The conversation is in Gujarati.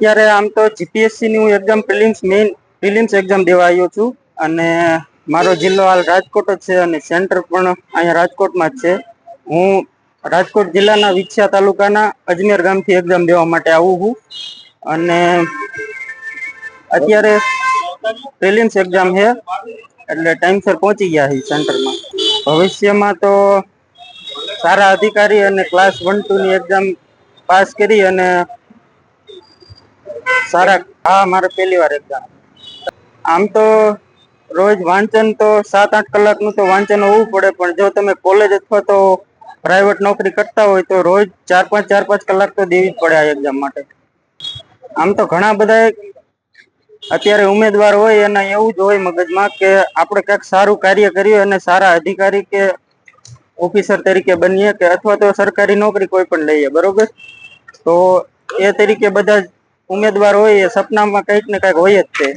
અત્યારે આમ તો જીપીએસસી ની હું exam prelims main prelims exam દેવા આવ્યો છું. અને મારો જિલ્લો હાલ રાજકોટ જ છે અને સેન્ટર પણ અહીંયા રાજકોટમાં જ છે. હું રાજકોટ જિલ્લાના વિછિયા તાલુકાના અજમેર ગામથી એક્ઝામ દેવા માટે આવું છું. અને અત્યારે પ્રિલિમ્સ એક્ઝામ છે, એટલે ટાઈમસર પહોંચી ગયા છે સેન્ટરમાં ભવિષ્યમાં તો સારા અધિકારી અને ક્લાસ વન ટુની એક્ઝામ પાસ કરી અને સારા. હા, મારે પહેલી વાર એક્ઝામ આમ તો રોજ વાંચન તો સાત, આઠ કલાકનું તો વાંચન હોવું પડે, પણ જો તમે કોલેજ અથવા તો પ્રાઇવેટ નોકરી કરતા હોય તો રોજ ચાર પાંચ ચાર પાંચ કલાક તો દેવી જ પડે આ એક્ઝામ માટે. આમ તો ઘણા બધા અત્યારે ઉમેદવાર હોય અને એવું જ હોય મગજમાં કે આપણે કંઈક સારું કાર્ય કરીએ અને સારા અધિકારી કે ઓફિસર તરીકે બનીએ કે અથવા તો સરકારી નોકરી કોઈ પણ લઈએ, બરોબર? તો એ તરીકે બધા ઉમેદવાર હોય એ સપનામાં કંઈક ને કંઈક હોય જ છે